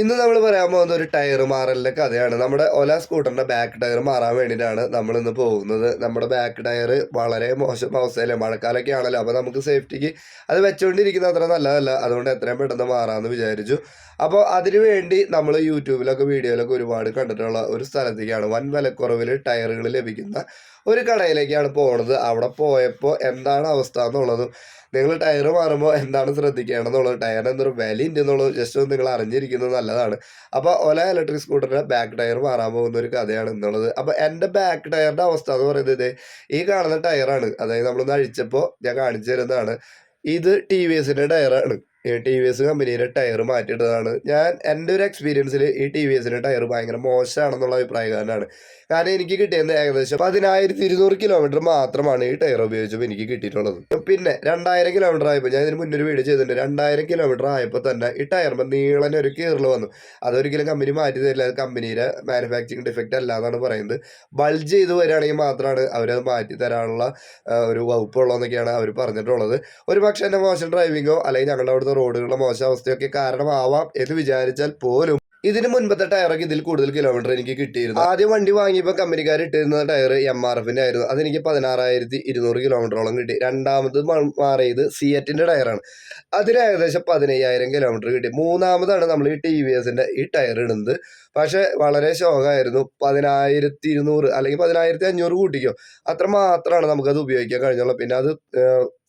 ഇന്ന് നമ്മൾ പറയാൻ പോകുന്ന ഒരു ടയർ മാറലിന്റെ കഥയാണ്. നമ്മുടെ ഒല സ്കൂട്ടറിന്റെ ബാക്ക് ടയർ മാറാൻ വേണ്ടിയിട്ടാണ് നമ്മൾ ഇന്ന് പോകുന്നത്. നമ്മുടെ ബാക്ക് ടയർ വളരെ മോശം അവസ്ഥയിലെ മഴക്കാലൊക്കെ ആണല്ലോ. അപ്പോൾ നമുക്ക് സേഫ്റ്റിക്ക് അത് വെച്ചുകൊണ്ടിരിക്കുന്നത് അത്ര നല്ലതല്ല. അതുകൊണ്ട് എത്രയും പെട്ടെന്ന് മാറാമെന്ന് വിചാരിച്ചു. അപ്പോൾ അതിനുവേണ്ടി നമ്മൾ യൂട്യൂബിലൊക്കെ വീഡിയോയിലൊക്കെ ഒരുപാട് കണ്ടിട്ടുള്ള ഒരു സ്ഥലത്തേക്കാണ് വൻ വിലക്കുറവിൽ ടയറുകൾ ലഭിക്കുന്ന ഒരു കടയിലേക്കാണ് പോണത്. അവിടെ പോയപ്പോൾ എന്താണ് അവസ്ഥ എന്നുള്ളതും നിങ്ങൾ ടയർ മാറുമ്പോൾ എന്താണ് ശ്രദ്ധിക്കേണ്ടതെന്നുള്ളത് ടയറിന് എന്തൊരു വില ഉണ്ട് എന്നുള്ളത് ജസ്റ്റ് നിങ്ങൾ അറിഞ്ഞിരിക്കുന്നത് നല്ലതാണ്. അപ്പോൾ ഒല ഇലക്ട്രിക് സ്കൂട്ടറിന്റെ ബാക്ക് ടയർ മാറാൻ പോകുന്ന ഒരു കഥയാണ് എന്നുള്ളത് അപ്പോൾ എന്റെ ബാക്ക് ടയറിന്റെ അവസ്ഥ എന്ന് പറയുന്നത് ഈ കാണുന്ന ടയറാണ് അതായത് നമ്മളൊന്ന് അഴിച്ചപ്പോൾ ഞാൻ കാണിച്ചു തരുന്നതാണ്. ഇത് ടി വി എസിന്റെ ടയറാണ് ടി വി എസ് കമ്പനിയുടെ ടയർ മാറ്റിയിട്ടതാണ്. ഞാൻ എന്റെ ഒരു എക്സ്പീരിയൻസിൽ ഈ ടി വി എസിന്റെ ടയർ ഭയങ്കര മോശമാണെന്നുള്ള അഭിപ്രായക്കാരനാണ് കാരണം എനിക്ക് കിട്ടിയത് ഏകദേശം പതിനായിരത്തി ഇരുന്നൂറ് കിലോമീറ്റർ മാത്രമാണ് ഈ ടയർ ഉപയോഗിച്ചപ്പോൾ എനിക്ക് കിട്ടിയിട്ടുള്ളത്. പിന്നെ രണ്ടായിരം കിലോമീറ്റർ ആയപ്പോൾ ഞാൻ ഇതിന് മുന്നൊരു വീഡിയോ ചെയ്തിട്ടുണ്ട്. രണ്ടായിരം കിലോമീറ്റർ ആയപ്പോൾ തന്നെ ഈ ടയറിന് നീളനെ ഒരു കീറൽ വന്നു. അതൊരിക്കലും കമ്പനി മാറ്റി തരില്ല. കമ്പനിയുടെ മാനുഫാക്ചറിങ് ഡിഫക്റ്റ് അല്ല എന്നാണ് പറയുന്നത്. ബൾജ് ചെയ്ത് വരികയാണെങ്കിൽ മാത്രമാണ് അവരത് മാറ്റി തരാനുള്ള ഒരു വകുപ്പുള്ളതെന്നൊക്കെയാണ് അവർ പറഞ്ഞിട്ടുള്ളത്. ഒരു പക്ഷേ എന്റെ മോശം ഡ്രൈവിങ്ങോ അല്ലെങ്കിൽ ഞങ്ങളുടെ റോഡുകളുടെ മോശം അവസ്ഥയൊക്കെ കാരണമാവാം എന്ന് വിചാരിച്ചാൽ പോലും ഇതിന് മുൻപത്തെ ടയറൊക്കെ ഇതിൽ കൂടുതൽ കിലോമീറ്റർ എനിക്ക് കിട്ടിയിരുന്നു. ആദ്യം വണ്ടി വാങ്ങിയപ്പോൾ കമ്പനിക്കാർ ഇട്ടിരുന്ന ടയർ എം ആർ എഫിന്റെ ആയിരുന്നു. അതെനിക്ക് പതിനാറായിരത്തി ഇരുന്നൂറ് കിലോമീറ്ററോളം കിട്ടി. രണ്ടാമത് മാറിയത് സിയറ്റിന്റെ ടയറാണ് അതിന് ഏകദേശം പതിനയ്യായിരം കിലോമീറ്റർ കിട്ടി. മൂന്നാമതാണ് നമ്മൾ ഈ ടി വി എസിന്റെ ഈ ടയർ ഇടുന്നത്. പക്ഷെ വളരെ ശോകമായിരുന്നു. പതിനായിരത്തി ഇരുന്നൂറ് അല്ലെങ്കിൽ പതിനായിരത്തി അഞ്ഞൂറ് കൂട്ടിക്കോ. അത്ര മാത്രമാണ് നമുക്കത് ഉപയോഗിക്കാൻ കഴിഞ്ഞുള്ളൂ. പിന്നെ അത്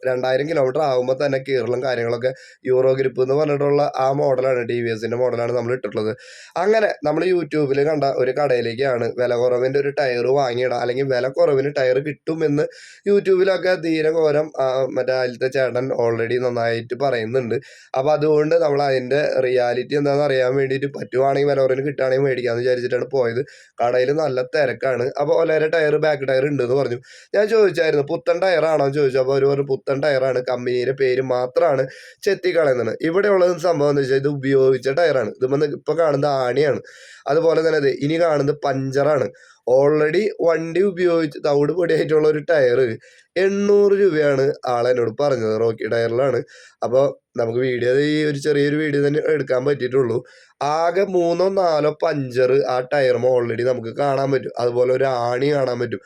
രണ്ടായിരം കിലോമീറ്റർ ആകുമ്പോൾ തന്നെ കീറലും കാര്യങ്ങളൊക്കെ യൂറോ ഗ്രിപ്പ് എന്ന് പറഞ്ഞിട്ടുള്ള ആ മോഡലാണ് ടി വി എസിന്റെ മോഡലാണ് നമ്മൾ ഇട്ടിട്ടുള്ളത്. അങ്ങനെ നമ്മൾ യൂട്യൂബിൽ കണ്ട ഒരു കടയിലേക്കാണ് വില കുറവിന്റെ ഒരു ടയർ വാങ്ങിയിടാം അല്ലെങ്കിൽ വില കുറവിന് ടയർ കിട്ടുമെന്ന് യൂട്യൂബിലൊക്കെ തീരെ ആ, മറ്റേ അതിലത്തെ ചേട്ടൻ ഓൾറെഡി നന്നായിട്ട് പറയുന്നുണ്ട്. അപ്പോൾ അതുകൊണ്ട് നമ്മൾ അതിന്റെ റിയാലിറ്റി എന്താണെന്ന് അറിയാൻ വേണ്ടിയിട്ട് പറ്റുവാണെങ്കിൽ വില കുറവിന് കിട്ടുകയാണെങ്കിൽ മേടിക്കാമെന്ന് വിചാരിച്ചിട്ടാണ് പോയത്. കടയിൽ നല്ല തിരക്കാണ്. അപ്പോൾ ഒലേരെ ടയർ ബാക്ക് ടയർ ഉണ്ടെന്ന് പറഞ്ഞു. ഞാൻ ചോദിച്ചായിരുന്നു പുത്തൻ ടയറാണോ എന്ന് ചോദിച്ചു. അപ്പോൾ അവർ പറഞ്ഞു പുത്തൻ ടയറാണ് കമ്പനിയുടെ പേര് മാത്രമാണ് ചെത്തിക്കളയുന്നത്. ഇവിടെ ഉള്ളത് സംഭവം എന്ന് വെച്ചാൽ ഇത് ഉപയോഗിച്ച ടയറാണ് ഇത് ഇപ്പോൾ ഇപ്പൊ കാണുന്നത് ആണിയാണ്. അതുപോലെ തന്നെ അതെ ഇനി കാണുന്നത് പഞ്ചറാണ്. ഓൾറെഡി വണ്ടി ഉപയോഗിച്ച് തവിട് പൊടിയായിട്ടുള്ള ഒരു ടയർ എണ്ണൂറ് രൂപയാണ് ആളെന്നോട് പറഞ്ഞത്. റോക്കി ടയറിലാണ്. അപ്പോൾ നമുക്ക് വീഡിയോ ഈ ഒരു ചെറിയൊരു വീഡിയോ തന്നെ എടുക്കാൻ പറ്റിയിട്ടുള്ളൂ. ആകെ മൂന്നോ നാലോ പഞ്ചർ ആ ടയറും ഓൾറെഡി നമുക്ക് കാണാൻ പറ്റും. അതുപോലെ ഒരു ആണി കാണാൻ പറ്റും.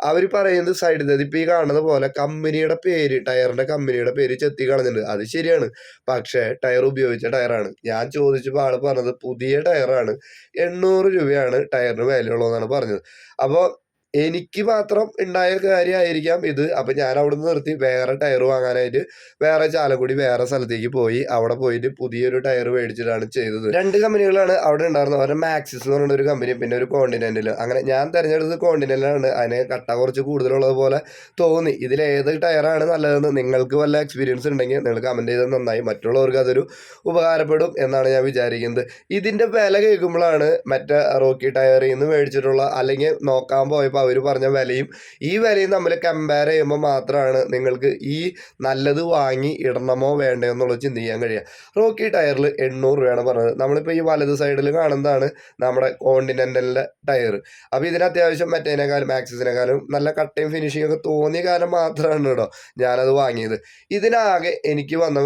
അവർ പറയുന്നത് സൈഡിൽ ഇപ്പം ഈ കാണുന്നത് പോലെ കമ്പനിയുടെ പേര് ടയറിന്റെ കമ്പനിയുടെ പേര് ചെത്തി കളഞ്ഞിട്ടുണ്ട്. അത് ശരിയാണ്. പക്ഷേ ടയർ ഉപയോഗിച്ച ടയറാണ്. ഞാൻ ചോദിച്ചപ്പോൾ ആൾ പറഞ്ഞത് പുതിയ ടയറാണ്. എണ്ണൂറ് രൂപയാണ് ടയറിന് വിലയുള്ളതെന്നാണ് പറഞ്ഞത്. അപ്പോൾ എനിക്ക് മാത്രം ഉണ്ടായ കാര്യമായിരിക്കാം ഇത്. അപ്പം ഞാൻ അവിടെ നിന്ന് നിർത്തി വേറെ ടയർ വാങ്ങാനായിട്ട് വേറെ ചാലക്കുടി വേറെ സ്ഥലത്തേക്ക് പോയി. അവിടെ പോയിട്ട് പുതിയൊരു ടയർ മേടിച്ചിട്ടാണ് ചെയ്തത്. രണ്ട് കമ്പനികളാണ് അവിടെ ഉണ്ടായിരുന്നത്. അവരുടെ മാക്സിസ് എന്ന് പറയുന്ന ഒരു കമ്പനി പിന്നെ ഒരു കോണ്ടിനെന്റിൽ അങ്ങനെ ഞാൻ തിരഞ്ഞെടുത്തത് കോണ്ടിനെന്റിലാണ് അതിന് കട്ട കുറച്ച് കൂടുതലുള്ളത് പോലെ തോന്നി. ഇതിൽ ഏത് ടയറാണ് നല്ലതെന്ന് നിങ്ങൾക്ക് വല്ല എക്സ്പീരിയൻസ് ഉണ്ടെങ്കിൽ നിങ്ങൾ കമന്റ് ചെയ്തത് നന്നായി. മറ്റുള്ളവർക്ക് അതൊരു ഉപകാരപ്പെടും എന്നാണ് ഞാൻ വിചാരിക്കുന്നത്. ഇതിന്റെ വില കേൾക്കുമ്പോഴാണ് മറ്റേ റോക്കി ടയറിൽ നിന്ന് മേടിച്ചിട്ടുള്ള അല്ലെങ്കിൽ നോക്കാൻ പോയപ്പോൾ അവർ പറഞ്ഞ വിലയും ഈ വിലയും നമ്മൾ കമ്പയർ ചെയ്യുമ്പോൾ മാത്രമാണ് നിങ്ങൾക്ക് ഈ നല്ലത് വാങ്ങി ഇടണമോ വേണ്ടയോ എന്നുള്ളത് ചിന്തിക്കാൻ കഴിയുക. റോക്കി ടയറിൽ എണ്ണൂറ് രൂപയാണ് പറഞ്ഞത്. നമ്മളിപ്പോൾ ഈ വലത് സൈഡിൽ കാണുന്നതാണ് നമ്മുടെ കോണ്ടിനെന്റലിന്റെ ടയർ. അപ്പോൾ ഇതിന് അത്യാവശ്യം മറ്റേനേക്കാളും മാക്സിസിനേക്കാളും നല്ല കട്ടയും ഫിനിഷിംഗ് ഒക്കെ തോന്നിയ കാലം മാത്രമാണ് കേട്ടോ ഞാനത് വാങ്ങിയത്. ഇതിനാകെ എനിക്ക് വന്ന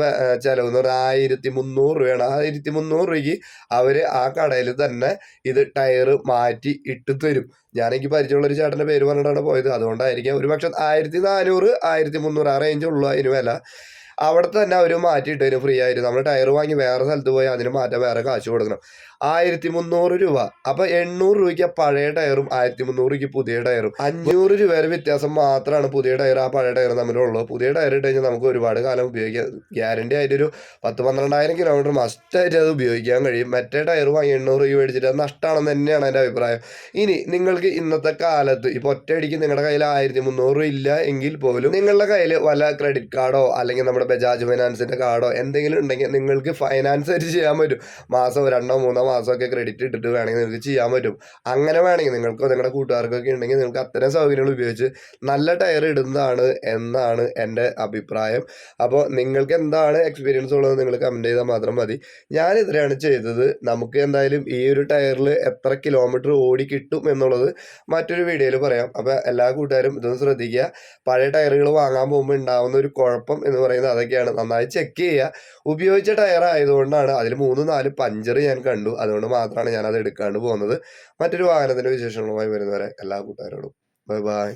ചെലവ് എന്ന് പറഞ്ഞാൽ ആയിരത്തി മുന്നൂറ് രൂപയാണ്. ആയിരത്തി മുന്നൂറ് രൂപയ്ക്ക് അവർ ആ കടയിൽ തന്നെ ഇത് ടയർ മാറ്റി ഇട്ട് തരും. ഞാൻ എനിക്ക് പരിചയമുള്ള ഒരു ചേട്ടന്റെ പേര് പറഞ്ഞിട്ടാണ് പോയത്. അതുകൊണ്ടായിരിക്കാം ഒരു പക്ഷെ ആയിരത്തി നാനൂറ് ആയിരത്തി മുന്നൂറ് ആ റേഞ്ച് ഉള്ളൂ അതിന് വില. അവിടെ തന്നെ അവർ മാറ്റിയിട്ട് തരും ഫ്രീ ആയിട്ട് നമ്മൾ ടയർ വാങ്ങി വേറെ സ്ഥലത്ത് പോയി അതിന് മാറ്റാൻ വേറെ കാശ് കൊടുക്കണം. ആയിരത്തി മുന്നൂറ് രൂപ. അപ്പൊ എണ്ണൂറ് രൂപയ്ക്ക് പഴയ ടയറും ആയിരത്തി മുന്നൂറ് രൂപയ്ക്ക് പുതിയ ടയറും അഞ്ഞൂറ് രൂപയുടെ വ്യത്യാസം മാത്രമാണ് പുതിയ ടയർ ആ പഴയ ടയർ തമ്മിലുള്ളത് പുതിയ ടയർ ഇട്ട് കഴിഞ്ഞാൽ നമുക്ക് ഒരുപാട് കാലം ഉപയോഗിക്കാം. ഗ്യാരണ്ടി ആയിട്ട് ഒരു പത്ത് പന്ത്രണ്ടായിരം കിലോമീറ്റർ മസ്റ്റായിട്ട് അത് ഉപയോഗിക്കാൻ കഴിയും. മറ്റേ ടയർ വാങ്ങി എണ്ണൂറ് രൂപ മേടിച്ചിട്ട് അത് നഷ്ടമാണെന്ന് തന്നെയാണ് എന്റെ അഭിപ്രായം. ഇനി നിങ്ങൾക്ക് ഇന്നത്തെ കാലത്ത് ഇപ്പോൾ ഒറ്റയടിക്ക് നിങ്ങളുടെ കയ്യിൽ ആയിരത്തി മുന്നൂറ് ഇല്ല എങ്കിൽ പോലും നിങ്ങളുടെ കയ്യിൽ വല്ല ക്രെഡിറ്റ് കാർഡോ അല്ലെങ്കിൽ നമ്മുടെ ബജാജ് ഫൈനാൻസിന്റെ കാർഡോ എന്തെങ്കിലും ഉണ്ടെങ്കിൽ നിങ്ങൾക്ക് ഫൈനാൻസ് ആയിട്ട് ചെയ്യാൻ പറ്റും. മാസം രണ്ടോ മൂന്നോ മാസമൊക്കെ ക്രെഡിറ്റ് ഇട്ടിട്ട് വേണമെങ്കിൽ നിങ്ങൾക്ക് ചെയ്യാൻ പറ്റും. അങ്ങനെ വേണമെങ്കിൽ നിങ്ങൾക്കോ നിങ്ങളുടെ കൂട്ടുകാർക്കൊക്കെ ഉണ്ടെങ്കിൽ നിങ്ങൾക്ക് അത്തരം സൗകര്യങ്ങൾ ഉപയോഗിച്ച് നല്ല ടയർ ഇടുന്നതാണ് എന്നാണ് എന്റെ അഭിപ്രായം. അപ്പോൾ നിങ്ങൾക്ക് എന്താണ് എക്സ്പീരിയൻസ് ഉള്ളത് നിങ്ങൾ കമന്റ് ചെയ്താൽ മാത്രം മതി. ഞാൻ ഇത്രയാണ് ചെയ്തത്. നമുക്ക് എന്തായാലും ഈ ഒരു ടയറിൽ എത്ര കിലോമീറ്റർ ഓടി കിട്ടും എന്നുള്ളത് മറ്റൊരു വീഡിയോയിൽ പറയാം. അപ്പോൾ എല്ലാ കൂട്ടുകാരും ഇതൊന്ന് ശ്രദ്ധിക്കുക. പഴയ ടയറുകൾ വാങ്ങാൻ പോകുമ്പോൾ ഉണ്ടാകുന്ന ഒരു കുഴപ്പം എന്ന് പറയുന്നത് അതൊക്കെയാണ് നന്നായി ചെക്ക് ചെയ്യുക. ഉപയോഗിച്ച ടയർ ആയതുകൊണ്ടാണ് അതിൽ മൂന്ന് നാല് പഞ്ചർ ഞാൻ കണ്ടു. അതുകൊണ്ട് മാത്രമാണ് ഞാൻ അത് എടുക്കാണ്ട് പോകുന്നത്. മറ്റൊരു വാഹനത്തിന്റെ വിശേഷങ്ങളുമായി വരുന്നവരെ എല്ലാ കൂട്ടുകാരോടും. Bye bye